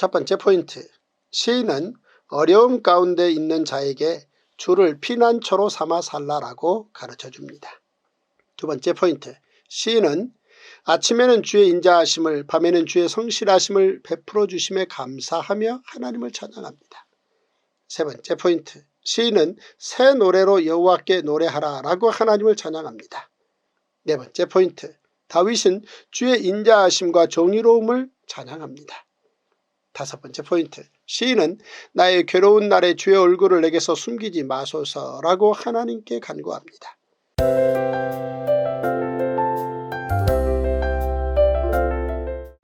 첫 번째 포인트. 시인은 어려움 가운데 있는 자에게 주를 피난처로 삼아 살라라고 가르쳐 줍니다. 두 번째 포인트. 시인은 아침에는 주의 인자하심을 밤에는 주의 성실하심을 베풀어 주심에 감사하며 하나님을 찬양합니다. 세 번째 포인트. 시인은 새 노래로 여호와께 노래하라 라고 하나님을 찬양합니다. 네 번째 포인트. 다윗은 주의 인자하심과 정의로움을 찬양합니다. 다섯 번째 포인트. 시인은 나의 괴로운 날에 주의 얼굴을 내게서 숨기지 마소서라고 하나님께 간구합니다.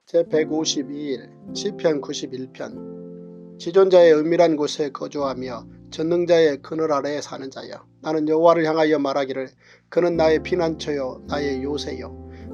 제152일 시편 91편 지존자의 은밀한 곳에 거주하며 전능자의 그늘 아래에 사는 자여 나는 여호와를 향하여 말하기를 그는 나의 피난처요 나의 요새요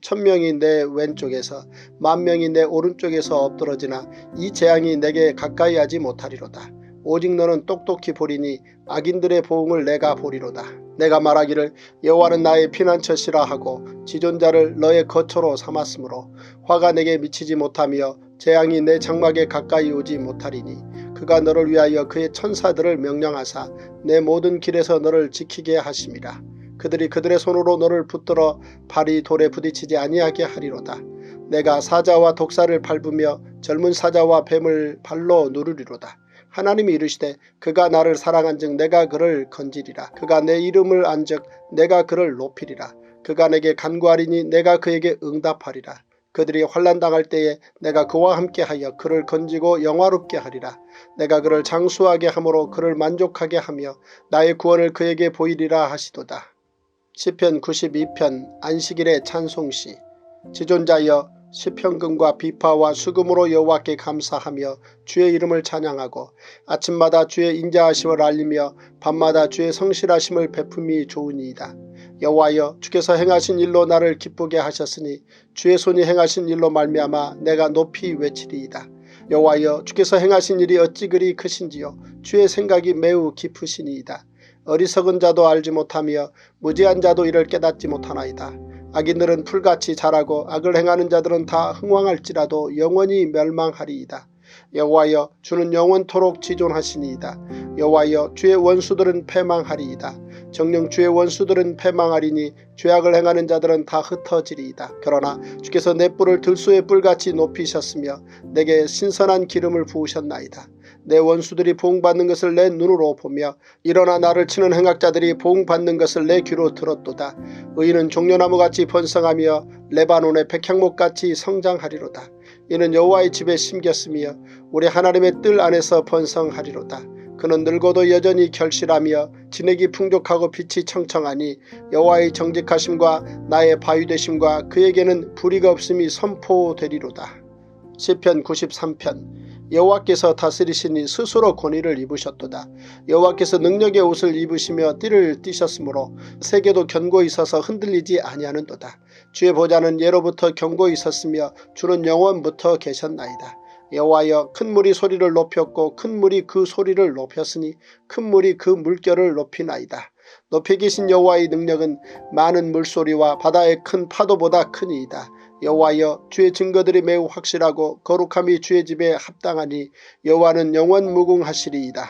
천명이 내 왼쪽에서 만명이 내 오른쪽에서 엎드러지나 이 재앙이 내게 가까이 하지 못하리로다. 오직 너는 똑똑히 보리니 악인들의 보응을 내가 보리로다. 내가 말하기를 여호와는 나의 피난처시라 하고 지존자를 너의 거처로 삼았으므로 화가 내게 미치지 못하며 재앙이 내 장막에 가까이 오지 못하리니 그가 너를 위하여 그의 천사들을 명령하사 내 모든 길에서 너를 지키게 하심이라. 그들이 그들의 손으로 너를 붙들어 발이 돌에 부딪히지 아니하게 하리로다. 내가 사자와 독사를 밟으며 젊은 사자와 뱀을 발로 누르리로다. 하나님이 이르시되 그가 나를 사랑한즉 내가 그를 건지리라. 그가 내 이름을 안즉 내가 그를 높이리라. 그가 내게 간구하리니 내가 그에게 응답하리라. 그들이 환난당할 때에 내가 그와 함께하여 그를 건지고 영화롭게 하리라. 내가 그를 장수하게 함으로 그를 만족하게 하며 나의 구원을 그에게 보이리라 하시도다. 시편 92편 안식일의 찬송시 지존자여 시편금과 비파와 수금으로 여호와께 감사하며 주의 이름을 찬양하고 아침마다 주의 인자하심을 알리며 밤마다 주의 성실하심을 베품이 좋으니이다. 여호와여 주께서 행하신 일로 나를 기쁘게 하셨으니 주의 손이 행하신 일로 말미암아 내가 높이 외치리이다. 여호와여 주께서 행하신 일이 어찌 그리 크신지요 주의 생각이 매우 깊으시니이다. 어리석은 자도 알지 못하며 무지한 자도 이를 깨닫지 못하나이다. 악인들은 풀같이 자라고 악을 행하는 자들은 다 흥왕할지라도 영원히 멸망하리이다. 여호와여 주는 영원토록 지존하시니이다. 여호와여 주의 원수들은 패망하리이다. 정령 주의 원수들은 패망하리니 죄악을 행하는 자들은 다 흩어지리이다. 그러나 주께서 내 뿔을 들소의 뿔같이 높이셨으며 내게 신선한 기름을 부으셨나이다. 내 원수들이 보응받는 것을 내 눈으로 보며 일어나 나를 치는 행악자들이 보응받는 것을 내 귀로 들었도다. 의인은 종려나무같이 번성하며 레바논의 백향목같이 성장하리로다. 이는 여호와의 집에 심겼으며 우리 하나님의 뜰 안에서 번성하리로다. 그는 늙어도 여전히 결실하며 진액이 풍족하고 빛이 청청하니 여호와의 정직하심과 나의 바위되심과 그에게는 불의가 없음이 선포되리로다. 시편 93편 여호와께서 다스리시니 스스로 권위를 입으셨도다. 여호와께서 능력의 옷을 입으시며 띠를 띠셨으므로 세계도 견고히 있어서 흔들리지 아니하는도다. 주의 보좌는 예로부터 견고히 있었으며 주는 영원부터 계셨나이다. 여호와여 큰 물이 소리를 높였고 큰 물이 그 소리를 높였으니 큰 물이 그 물결을 높이나이다. 높이 계신 여호와의 능력은 많은 물소리와 바다의 큰 파도보다 크니이다. 여호와여 주의 증거들이 매우 확실하고 거룩함이 주의 집에 합당하니 여호와는 영원 무궁하시리이다.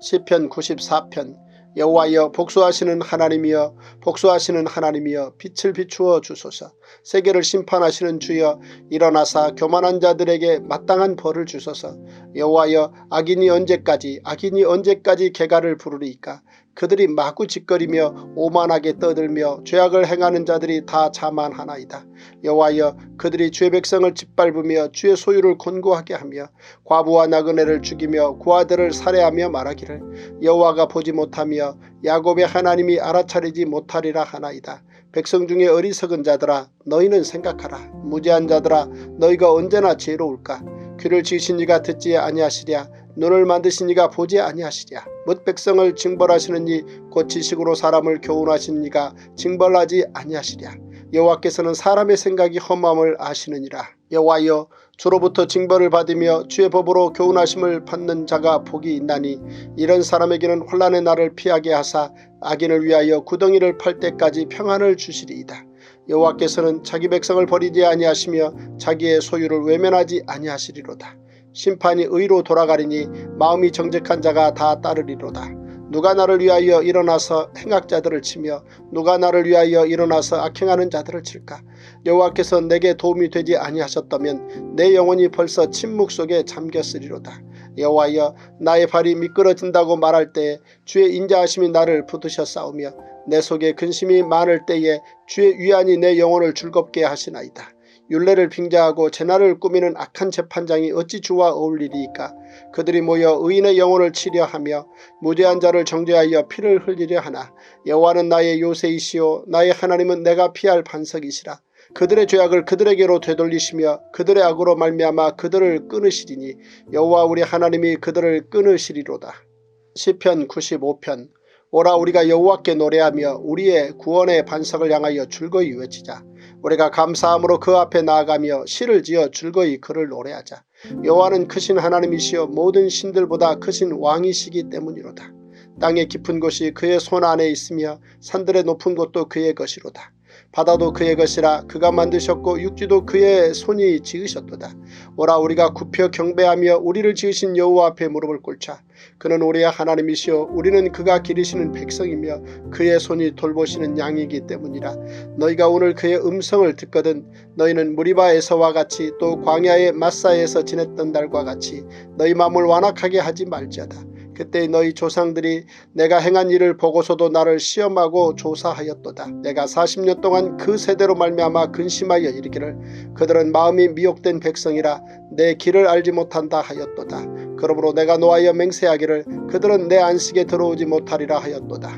시편 94편 여호와여 복수하시는 하나님이여 복수하시는 하나님이여 빛을 비추어 주소서. 세계를 심판하시는 주여 일어나사 교만한 자들에게 마땅한 벌을 주소서. 여호와여 악인이 언제까지 악인이 언제까지 개가를 부르리까 그들이 마구 짓거리며 오만하게 떠들며 죄악을 행하는 자들이 다 자만하나이다. 여호와여 그들이 주의 백성을 짓밟으며 주의 소유를 곤고하게 하며 과부와 나그네를 죽이며 구아들을 살해하며 말하기를 여호와가 보지 못하며 야곱의 하나님이 알아차리지 못하리라 하나이다. 백성 중에 어리석은 자들아 너희는 생각하라. 무지한 자들아 너희가 언제나 죄로울까. 귀를 지으신 이가 듣지 아니하시랴. 눈을 만드신 이가 보지 아니하시랴 뭇 백성을 징벌하시는 이 고치식으로 사람을 교훈하시는 이가 징벌하지 아니하시랴 여호와께서는 사람의 생각이 험함을 아시느니라 여호와여 주로부터 징벌을 받으며 주의 법으로 교훈하심을 받는 자가 복이 있나니 이런 사람에게는 혼란의 날을 피하게 하사 악인을 위하여 구덩이를 팔 때까지 평안을 주시리이다. 여호와께서는 자기 백성을 버리지 아니하시며 자기의 소유를 외면하지 아니하시리로다. 심판이 의로 돌아가리니 마음이 정직한 자가 다 따르리로다. 누가 나를 위하여 일어나서 행악자들을 치며 누가 나를 위하여 일어나서 악행하는 자들을 칠까 여호와께서 내게 도움이 되지 아니하셨다면 내 영혼이 벌써 침묵 속에 잠겼으리로다. 여호와여 나의 발이 미끄러진다고 말할 때에 주의 인자하심이 나를 붙으셨사오며 내 속에 근심이 많을 때에 주의 위안이 내 영혼을 즐겁게 하시나이다. 율례를 빙자하고 재난을 꾸미는 악한 재판장이 어찌 주와 어울리리이까? 그들이 모여 의인의 영혼을 치려 하며 무죄한 자를 정죄하여 피를 흘리려 하나? 여호와는 나의 요새이시오. 나의 하나님은 내가 피할 반석이시라. 그들의 죄악을 그들에게로 되돌리시며 그들의 악으로 말미암아 그들을 끊으시리니 여호와 우리 하나님이 그들을 끊으시리로다. 시편 95편. 오라 우리가 여호와께 노래하며 우리의 구원의 반석을 향하여 즐거이 외치자. 우리가 감사함으로 그 앞에 나아가며 시를 지어 즐거이 그를 노래하자. 여호와는 크신 하나님이시여 모든 신들보다 크신 왕이시기 때문이로다. 땅의 깊은 곳이 그의 손 안에 있으며 산들의 높은 곳도 그의 것이로다. 바다도 그의 것이라 그가 만드셨고 육지도 그의 손이 지으셨도다. 오라 우리가 굽혀 경배하며 우리를 지으신 여호와 앞에 무릎을 꿇자. 그는 우리의 하나님이시오 우리는 그가 기르시는 백성이며 그의 손이 돌보시는 양이기 때문이라. 너희가 오늘 그의 음성을 듣거든 너희는 무리바에서와 같이 또 광야의 마사에서 지냈던 날과 같이 너희 마음을 완악하게 하지 말지어다. 그때 너희 조상들이 내가 행한 일을 보고서도 나를 시험하고 조사하였도다. 내가 40년 동안 그 세대로 말미암아 근심하여 이르기를 그들은 마음이 미혹된 백성이라 내 길을 알지 못한다 하였도다. 그러므로 내가 노하여 맹세하기를 그들은 내 안식에 들어오지 못하리라 하였도다.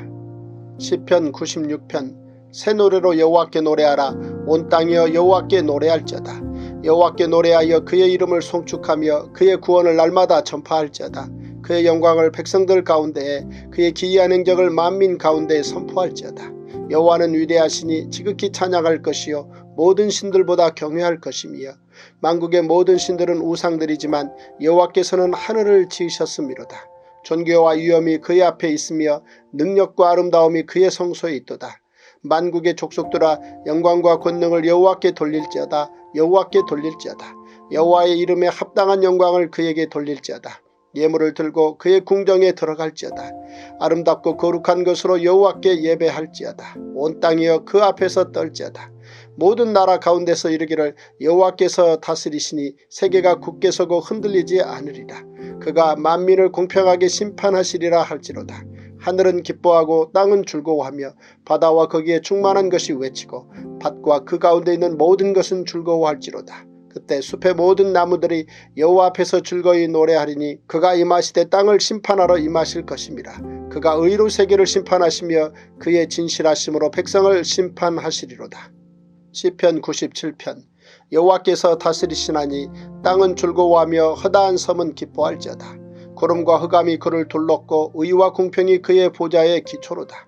시편 96편 새 노래로 여호와께 노래하라 온 땅이여 여호와께 노래할지어다. 여호와께 노래하여 그의 이름을 송축하며 그의 구원을 날마다 전파할지어다. 그의 영광을 백성들 가운데에 그의 기이한 행적을 만민 가운데에 선포할지어다. 여호와는 위대하시니 지극히 찬양할 것이요 모든 신들보다 경외할 것이며 만국의 모든 신들은 우상들이지만 여호와께서는 하늘을 지으셨음이로다. 존귀와 위엄이 그의 앞에 있으며 능력과 아름다움이 그의 성소에 있도다. 만국의 족속들아 영광과 권능을 여호와께 돌릴지어다. 여호와께 돌릴지어다. 여호와의 이름에 합당한 영광을 그에게 돌릴지어다. 예물을 들고 그의 궁정에 들어갈지어다. 아름답고 거룩한 것으로 여호와께 예배할지어다. 온 땅이여 그 앞에서 떨지어다. 모든 나라 가운데서 이르기를 여호와께서 다스리시니 세계가 굳게 서고 흔들리지 않으리라. 그가 만민을 공평하게 심판하시리라 할지로다. 하늘은 기뻐하고 땅은 즐거워하며 바다와 거기에 충만한 것이 외치고 밭과 그 가운데 있는 모든 것은 즐거워할지로다. 그때 숲의 모든 나무들이 여호와 앞에서 즐거이 노래하리니 그가 임하시되 땅을 심판하러 임하실 것입니다. 그가 의로 세계를 심판하시며 그의 진실하심으로 백성을 심판하시리로다. 시편 97편 여호와께서 다스리시나니 땅은 즐거워하며 허다한 섬은 기뻐할지어다. 구름과 흑암이 그를 둘렀고 의와 공평이 그의 보좌의 기초로다.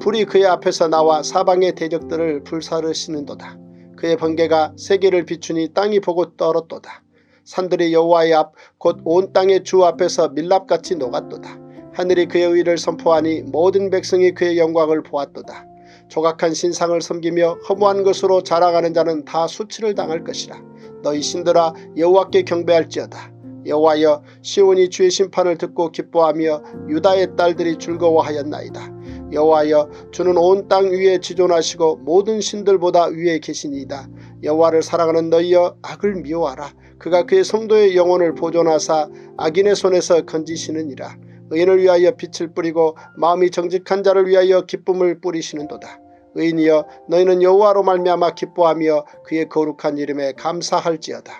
불이 그의 앞에서 나와 사방의 대적들을 불사르시는도다. 그의 번개가 세계를 비추니 땅이 보고 떨었도다. 산들이 여호와의 앞 곧 온 땅의 주 앞에서 밀랍같이 녹았도다. 하늘이 그의 의를 선포하니 모든 백성이 그의 영광을 보았도다. 조각한 신상을 섬기며 허무한 것으로 자랑하는 자는 다 수치를 당할 것이라. 너희 신들아 여호와께 경배할지어다. 여호와여 시온이 주의 심판을 듣고 기뻐하며 유다의 딸들이 즐거워하였나이다. 여호와여 주는 온 땅 위에 지존하시고 모든 신들보다 위에 계시니이다. 여호와를 사랑하는 너희여 악을 미워하라. 그가 그의 성도의 영혼을 보존하사 악인의 손에서 건지시느니라. 의인을 위하여 빛을 뿌리고 마음이 정직한 자를 위하여 기쁨을 뿌리시는도다. 의인이여 너희는 여호와로 말미암아 기뻐하며 그의 거룩한 이름에 감사할지어다.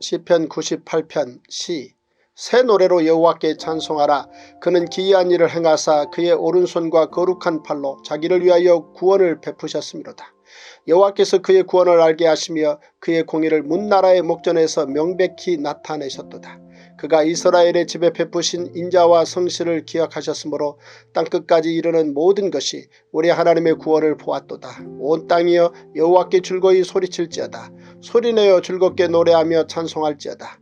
시편 98편 시 새 노래로 여호와께 찬송하라. 그는 기이한 일을 행하사 그의 오른손과 거룩한 팔로 자기를 위하여 구원을 베푸셨음이로다. 여호와께서 그의 구원을 알게 하시며 그의 공의를 문나라의 목전에서 명백히 나타내셨도다. 그가 이스라엘의 집에 베푸신 인자와 성실을 기억하셨으므로 땅끝까지 이르는 모든 것이 우리 하나님의 구원을 보았도다. 온 땅이여 여호와께 즐거이 소리칠지어다. 소리내어 즐겁게 노래하며 찬송할지어다.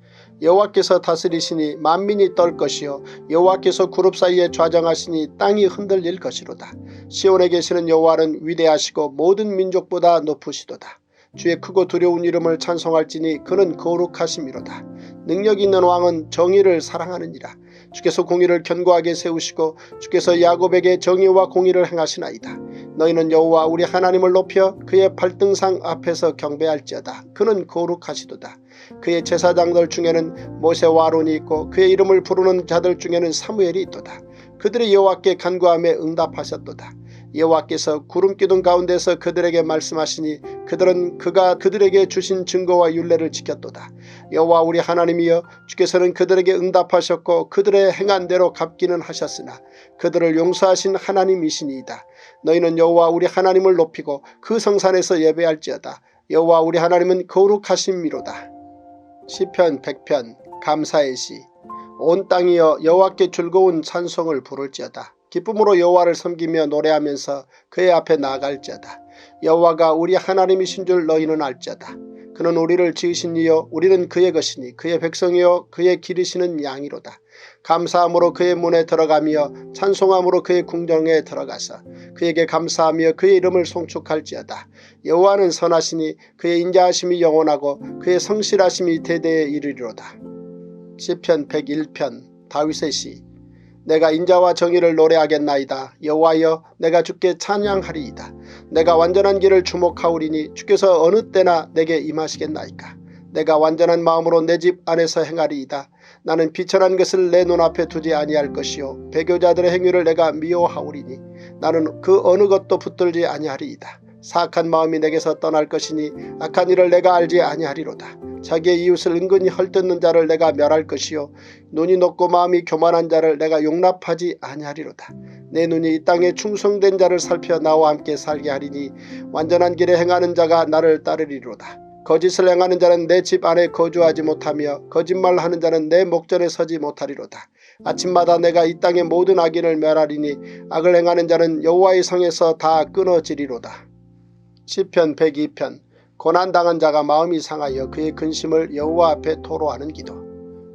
여호와께서 다스리시니 만민이 떨 것이요 여호와께서 그룹 사이에 좌정하시니 땅이 흔들릴 것이로다. 시온에 계시는 여호와는 위대하시고 모든 민족보다 높으시도다. 주의 크고 두려운 이름을 찬송할지니 그는 거룩하심이로다. 능력 있는 왕은 정의를 사랑하느니라. 주께서 공의를 견고하게 세우시고 주께서 야곱에게 정의와 공의를 행하시나이다. 너희는 여호와 우리 하나님을 높여 그의 발등상 앞에서 경배할지어다. 그는 거룩하시도다. 그의 제사장들 중에는 모세와 아론이 있고 그의 이름을 부르는 자들 중에는 사무엘이 있도다. 그들이 여호와께 간구함에 응답하셨도다. 여호와께서 구름 기둥 가운데서 그들에게 말씀하시니 그들은 그가 그들에게 주신 증거와 율례를 지켰도다. 여호와 우리 하나님이여 주께서는 그들에게 응답하셨고 그들의 행한 대로 갚기는 하셨으나 그들을 용서하신 하나님이시니이다. 너희는 여호와 우리 하나님을 높이고 그 성산에서 예배할지어다. 여호와 우리 하나님은 거룩하심이로다. 시편 100편 감사의 시. 온 땅이여 여호와께 즐거운 찬송을 부를지어다. 기쁨으로 여호와를 섬기며 노래하면서 그의 앞에 나아갈지어다. 여호와가 우리 하나님이신 줄 너희는 알지어다. 그는 우리를 지으신 이여 우리는 그의 것이니 그의 백성이여 그의 기르시는 양이로다. 감사함으로 그의 문에 들어가며 찬송함으로 그의 궁정에 들어가서 그에게 감사하며 그의 이름을 송축할지어다. 여호와는 선하시니 그의 인자하심이 영원하고 그의 성실하심이 대대에 이르리로다. 시편 101편 다윗의 시 내가 인자와 정의를 노래하겠나이다. 여호와여 내가 주께 찬양하리이다. 내가 완전한 길을 주목하오리니 주께서 어느 때나 내게 임하시겠나이까. 내가 완전한 마음으로 내 집 안에서 행하리이다. 나는 비천한 것을 내 눈앞에 두지 아니할 것이요 배교자들의 행위를 내가 미워하오리니 나는 그 어느 것도 붙들지 아니하리이다. 사악한 마음이 내게서 떠날 것이니 악한 일을 내가 알지 아니하리로다. 자기의 이웃을 은근히 헐뜯는 자를 내가 멸할 것이요 눈이 높고 마음이 교만한 자를 내가 용납하지 아니하리로다. 내 눈이 이 땅에 충성된 자를 살펴 나와 함께 살게 하리니 완전한 길에 행하는 자가 나를 따르리로다. 거짓을 행하는 자는 내 집 안에 거주하지 못하며 거짓말하는 자는 내 목전에 서지 못하리로다. 아침마다 내가 이 땅의 모든 악인을 멸하리니 악을 행하는 자는 여호와의 성에서 다 끊어지리로다. 시편 102편 고난당한 자가 마음이 상하여 그의 근심을 여호와 앞에 토로하는 기도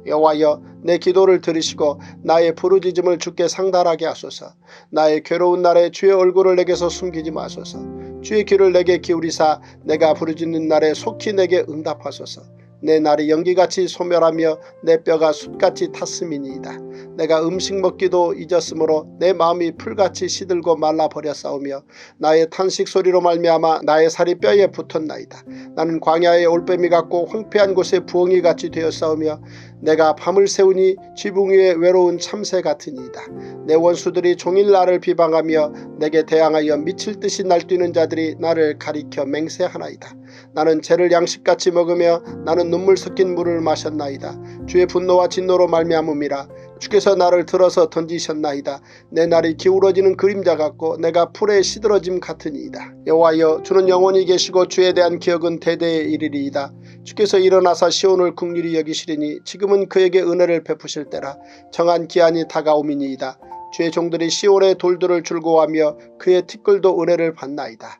여호와여 내 기도를 들으시고 나의 부르짖음을 주께 상달하게 하소서. 나의 괴로운 날에 주의 얼굴을 내게서 숨기지 마소서. 주의 귀를 내게 기울이사 내가 부르짖는 날에 속히 내게 응답하소서 내 날이 연기같이 소멸하며 내 뼈가 숯같이 탔음이니이다. 내가 음식 먹기도 잊었으므로 내 마음이 풀같이 시들고 말라버렸사오며 나의 탄식 소리로 말미암아 나의 살이 뼈에 붙었나이다. 나는 광야의 올빼미 같고 황폐한 곳에 부엉이 같이 되었사오며 내가 밤을 새우니 지붕 위에 외로운 참새 같으니이다. 내 원수들이 종일 나를 비방하며 내게 대항하여 미칠 듯이 날뛰는 자들이 나를 가리켜 맹세하나이다. 나는 죄를 양식같이 먹으며 나는 눈물 섞인 물을 마셨나이다. 주의 분노와 진노로 말미암음이라. 주께서 나를 들어서 던지셨나이다. 내 날이 기울어지는 그림자 같고 내가 풀에 시들어짐 같으니이다. 여호와여 주는 영원히 계시고 주에 대한 기억은 대대에 이르리이다. 주께서 일어나사 시온을 국률이 여기시리니 지금은 그에게 은혜를 베푸실 때라 정한 기한이 다가오미니이다. 주의 종들이 시온의 돌들을 즐거워하며 그의 티끌도 은혜를 받나이다.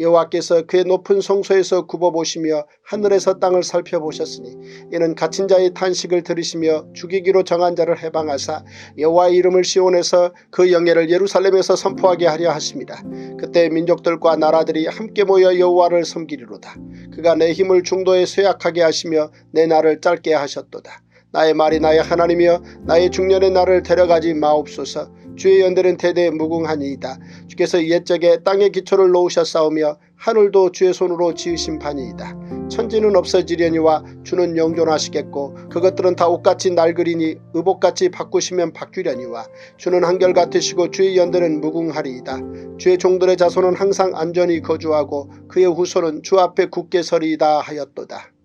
여호와께서 그의 높은 성소에서 굽어보시며 하늘에서 땅을 살펴보셨으니 이는 갇힌 자의 탄식을 들으시며 죽이기로 정한 자를 해방하사 여호와의 이름을 시온에서 그 영예를 예루살렘에서 선포하게 하려 하십니다. 그때 민족들과 나라들이 함께 모여 여호와를 섬기리로다. 그가 내 힘을 중도에 쇠약하게 하시며 내 날을 짧게 하셨도다. 나의 말이 나의 하나님이여 나의 중년의 날을 데려가지 마옵소서 주의 연대는 대대 무궁하니이다. 주께서 옛적에 땅의 기초를 놓으셨사오며 하늘도 주의 손으로 지으신 바니이다. 천지는 없어지려니와 주는 영존하시겠고 그것들은 다 옷같이 낡으리니 의복같이 바꾸시면 바뀌려니와 주는 한결같으시고 주의 연대는 무궁하리이다. 주의 종들의 자손은 항상 안전히 거주하고 그의 후손은 주 앞에 굳게 서리이다 하였도다.